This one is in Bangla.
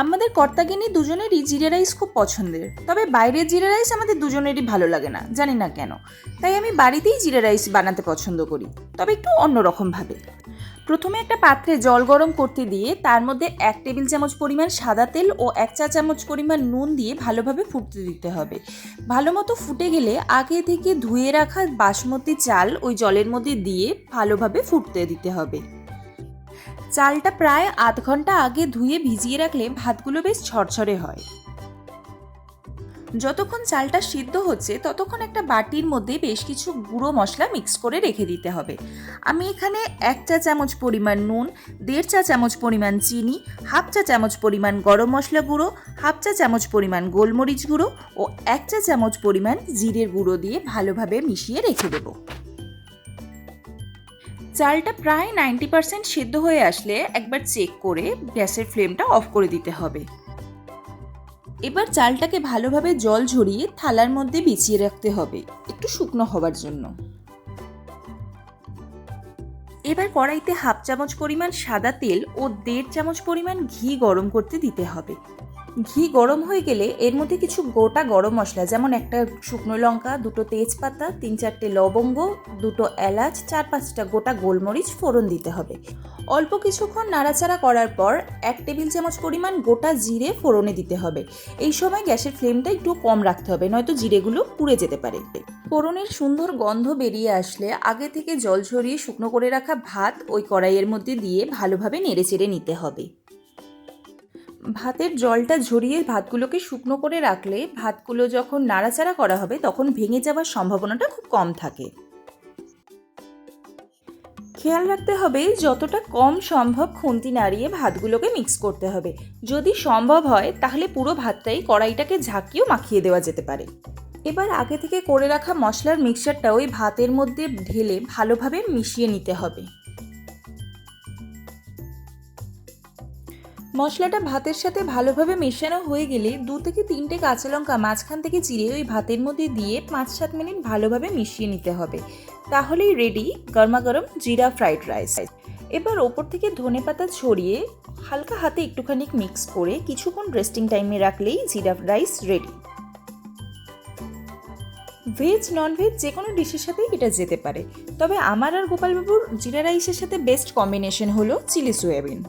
আমাদের কর্তাগিনী দুজনেরই জিরা রাইস খুব পছন্দের। তবে বাইরের জিরা রাইস আমাদের দুজনেরই ভালো লাগে না, জানি না কেন। তাই আমি বাড়িতেই জিরা রাইস বানাতে পছন্দ করি, তবে একটু অন্যরকমভাবে প্রথমে একটা পাত্রে জল গরম করতে দিয়ে তার মধ্যে এক টেবিল চামচ পরিমাণ সাদা তেল ও এক চা চামচ পরিমাণ নুন দিয়ে ভালোভাবে ফুটতে দিতে হবে। ভালো মতো ফুটে গেলে আগে থেকে ধুয়ে রাখা বাসমতি চাল ওই জলের মধ্যে দিয়ে ভালোভাবে ফুটতে দিতে হবে। চালটা প্রায় আধ ঘণ্টা আগে ধুয়ে ভিজিয়ে রাখলে ভাতগুলো বেশ ঝরঝরে হয়। যতক্ষণ চালটা সিদ্ধ হচ্ছে, ততক্ষণ একটা বাটির মধ্যে বেশ কিছু গুঁড়ো মশলা মিক্স করে রেখে দিতে হবে। আমি এখানে এক চা চামচ পরিমাণ নুন, দেড় চা চামচ পরিমাণ চিনি, হাফ চা চামচ পরিমাণ গরম মশলা গুঁড়ো, হাফ চা চামচ পরিমাণ গোলমরিচ গুঁড়ো ও এক চা চামচ পরিমাণ জিরের গুঁড়ো দিয়ে ভালোভাবে মিশিয়ে রেখে দেবো। চালটা প্রায় নাইনটি পার্সেন্ট সেদ্ধ হয়ে আসলে একবার চেক করে গ্যাসের ফ্লেমটা অফ করে দিতে হবে। এবার চালটাকে ভালোভাবে জল ঝরিয়ে থালার মধ্যে বিছিয়ে রাখতে হবে, একটু শুকনো হবার জন্য। এবার কড়াইতে হাফ চামচ পরিমাণ সাদা তেল ও দেড় চামচ পরিমাণ ঘি গরম করতে দিতে হবে। ঘি গরম হয়ে গেলে এর মধ্যে কিছু গোটা গরম মশলা, যেমন একটা শুকনো লঙ্কা, দুটো তেজপাতা, তিন চারটে লবঙ্গ, দুটো এলাচ, চার পাঁচটা গোটা গোলমরিচ ফোড়ন দিতে হবে। অল্প কিছুক্ষণ নাড়াচাড়া করার পর এক টেবিল চামচ পরিমাণ গোটা জিরে ফোড়নে দিতে হবে। এই সময় গ্যাসের ফ্লেমটা একটু কম রাখতে হবে, নয়তো জিরেগুলো পুড়ে যেতে পারে। ফোড়নের সুন্দর গন্ধ বেরিয়ে আসলে আগে থেকে জল ঝরিয়ে শুকনো করে রাখা ভাত ওই কড়াইয়ের মধ্যে দিয়ে ভালোভাবে নেড়ে চেড়ে নিতে হবে। ভাতের জলটা ঝরিয়ে ভাতগুলোকে শুকনো করে রাখলে ভাতগুলো যখন নাড়াচাড়া করা হবে, তখন ভেঙে যাওয়ার সম্ভাবনাটা খুব কম থাকে। খেয়াল রাখতে হবে যতটা কম সম্ভব খুন্তি নাড়িয়ে ভাতগুলোকে মিক্স করতে হবে। যদি সম্ভব হয়, তাহলে পুরো ভাতটাই কড়াইটাকে ঝাঁকিয়েও মাখিয়ে দেওয়া যেতে পারে। এবার আগে থেকে করে রাখা মশলার মিক্সচারটা ওই ভাতের মধ্যে ঢেলে ভালোভাবে মিশিয়ে নিতে হবে। মশলাটা ভাতের সাথে ভালোভাবে মেশানো হয়ে গেলে দু থেকে তিনটে কাঁচা লঙ্কা মাঝখান থেকে চিড়ে ওই ভাতের মধ্যে দিয়ে পাঁচ সাত মিনিট ভালোভাবে মিশিয়ে নিতে হবে। তাহলেই রেডি গরমা গরম জিরা ফ্রাইড রাইস এবার ওপর থেকে ধনে পাতা ছড়িয়ে হালকা হাতে একটুখানি মিক্স করে কিছুক্ষণ রেস্টিং টাইমে রাখলেই jeera rice ready veg non veg যে কোনো ডিশের সাথেই এটা যেতে পারে। তবে আমার আর গোপালবাবুর জিরা রাইসের সাথে বেস্ট কম্বিনেশন হলো চিলি সয়াবিন